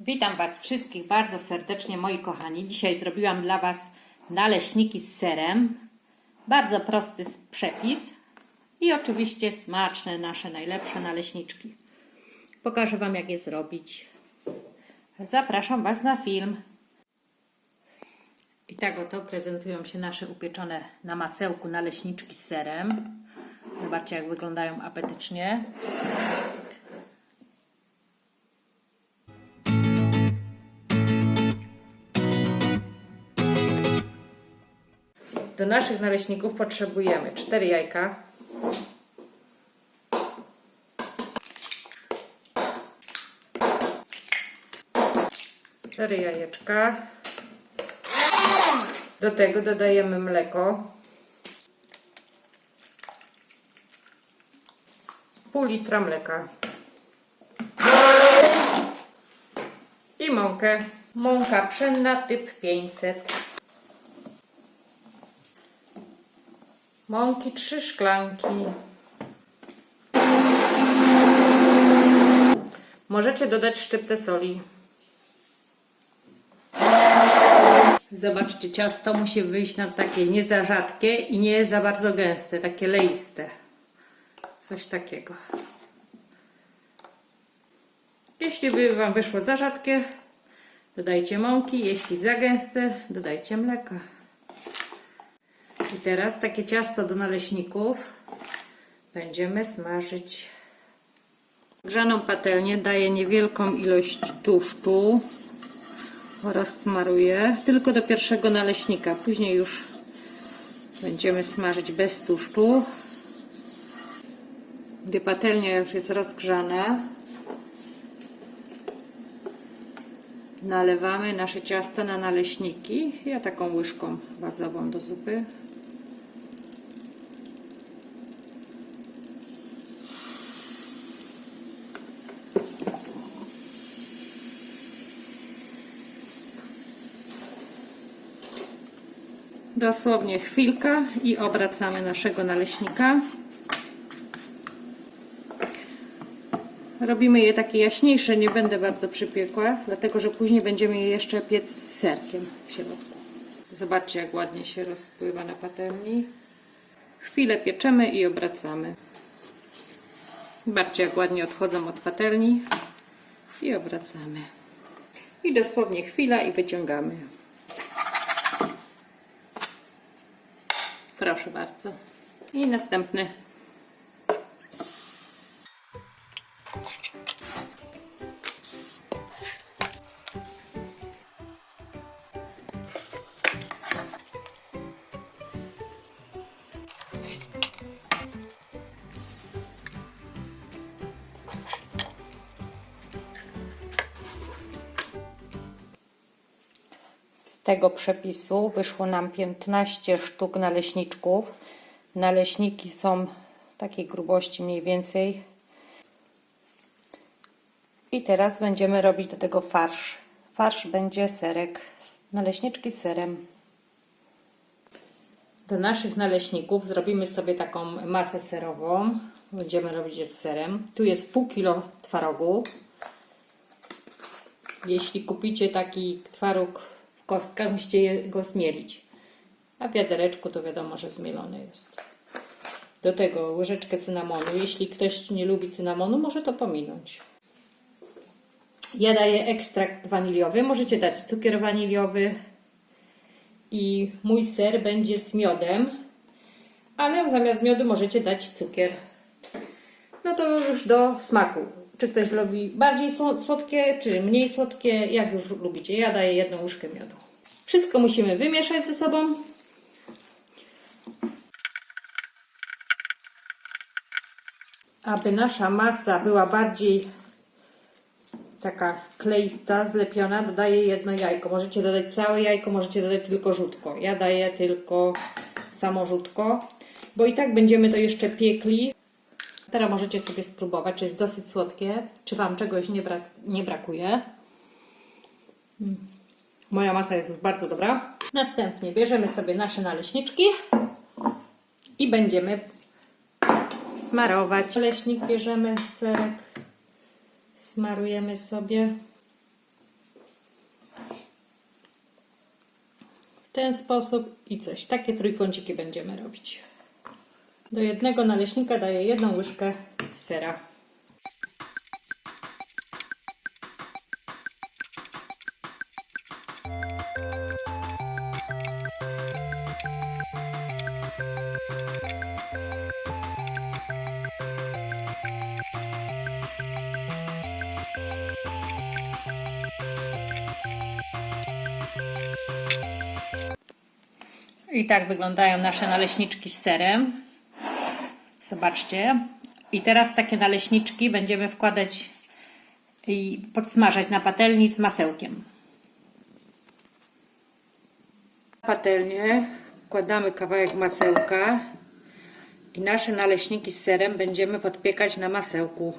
Witam Was wszystkich bardzo serdecznie, moi kochani. Dzisiaj zrobiłam dla Was naleśniki z serem. Bardzo prosty przepis i oczywiście smaczne nasze najlepsze naleśniczki. Pokażę Wam, jak je zrobić. Zapraszam Was na film. I tak oto prezentują się nasze upieczone na masełku naleśniczki z serem. Zobaczcie, jak wyglądają apetycznie. Do naszych naleśników potrzebujemy 4 jajka, cztery jajeczka. Do tego dodajemy mleko. Pół litra mleka. I mąkę. Mąka pszenna typ 500. Mąki trzy szklanki. Możecie dodać szczyptę soli. Zobaczcie, ciasto musi wyjść nam takie nie za rzadkie i nie za bardzo gęste, takie leiste. Coś takiego. Jeśli by Wam wyszło za rzadkie, dodajcie mąki. Jeśli za gęste, dodajcie mleka. I teraz takie ciasto do naleśników będziemy smażyć. Grzaną patelnię daję niewielką ilość tłuszczu. Rozsmaruję tylko do pierwszego naleśnika. Później już będziemy smażyć bez tłuszczu. Gdy patelnia już jest rozgrzana, nalewamy nasze ciasto na naleśniki. Ja taką łyżką bazową do zupy. Dosłownie chwilka i obracamy naszego naleśnika. Robimy je takie jaśniejsze, nie będę bardzo przypiekła, dlatego że później będziemy je jeszcze piec z serkiem w środku. Zobaczcie, jak ładnie się rozpływa na patelni. Chwilę pieczemy i obracamy. Zobaczcie, jak ładnie odchodzą od patelni i obracamy. I dosłownie chwila i wyciągamy. Proszę bardzo. I następny. Tego przepisu wyszło nam 15 sztuk naleśniczków. Naleśniki są takiej grubości mniej więcej. I teraz będziemy robić do tego farsz. Farsz będzie serek, naleśniczki z serem. Do naszych naleśników zrobimy sobie taką masę serową. Będziemy robić je z serem. Tu jest pół kilo twarogu. Jeśli kupicie taki twaróg w kostkach, musicie go zmielić. A w wiadereczku to wiadomo, że zmielony jest. Do tego łyżeczkę cynamonu. Jeśli ktoś nie lubi cynamonu, może to pominąć. Ja daję ekstrakt waniliowy. Możecie dać cukier waniliowy. I mój ser będzie z miodem. Ale zamiast miodu możecie dać cukier. No to już do smaku. Czy ktoś lubi bardziej sło- słodkie, czy mniej słodkie, jak już lubicie. Ja daję jedną łyżkę miodu. Wszystko musimy wymieszać ze sobą. Aby nasza masa była bardziej taka skleista, zlepiona, dodaję jedno jajko. Możecie dodać całe jajko, możecie dodać tylko żółtko. Ja daję tylko samo żółtko, bo i tak będziemy to jeszcze piekli. Teraz możecie sobie spróbować, czy jest dosyć słodkie. Czy Wam czegoś nie, bra nie brakuje? Hmm. Moja masa jest już bardzo dobra. Następnie bierzemy sobie nasze naleśniczki i będziemy smarować. Naleśnik bierzemy, serek smarujemy sobie. W ten sposób i coś. Takie trójkąciki będziemy robić. Do jednego naleśnika daję jedną łyżkę sera. I tak wyglądają nasze naleśniczki z serem. Zobaczcie. I teraz takie naleśniczki będziemy wkładać i podsmażać na patelni z masełkiem. Na patelnię wkładamy kawałek masełka i nasze naleśniki z serem będziemy podpiekać na masełku.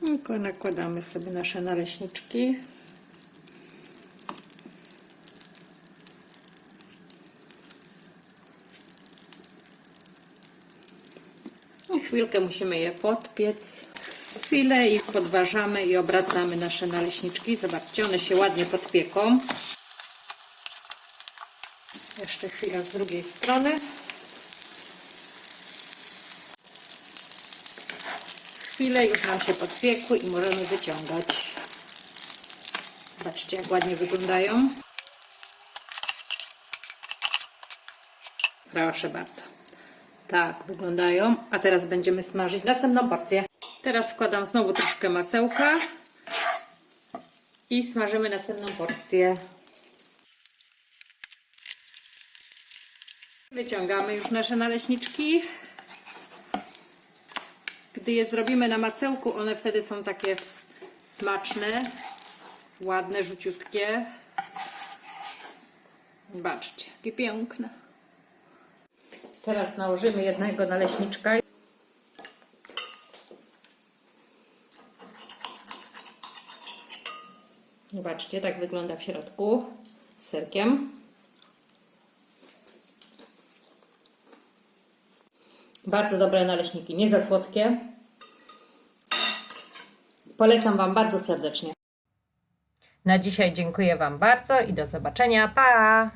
Tylko nakładamy sobie nasze naleśniczki. Chwilkę musimy je podpiec. Chwilę ich podważamy i obracamy nasze naleśniczki. Zobaczcie, one się ładnie podpieką. Jeszcze chwila z drugiej strony. Chwilę już nam się podpiekły i możemy wyciągać. Zobaczcie, jak ładnie wyglądają. Proszę bardzo. Tak wyglądają. A teraz będziemy smażyć następną porcję. Teraz wkładam znowu troszkę masełka i smażymy następną porcję. Wyciągamy już nasze naleśniczki. Gdy je zrobimy na masełku, one wtedy są takie smaczne, ładne, rzuciutkie. Zobaczcie, jakie piękne. Teraz nałożymy jednego naleśniczka. Zobaczcie, tak wygląda w środku z serkiem. Bardzo dobre naleśniki, nie za słodkie. Polecam Wam bardzo serdecznie. Na dzisiaj dziękuję Wam bardzo i do zobaczenia. Pa!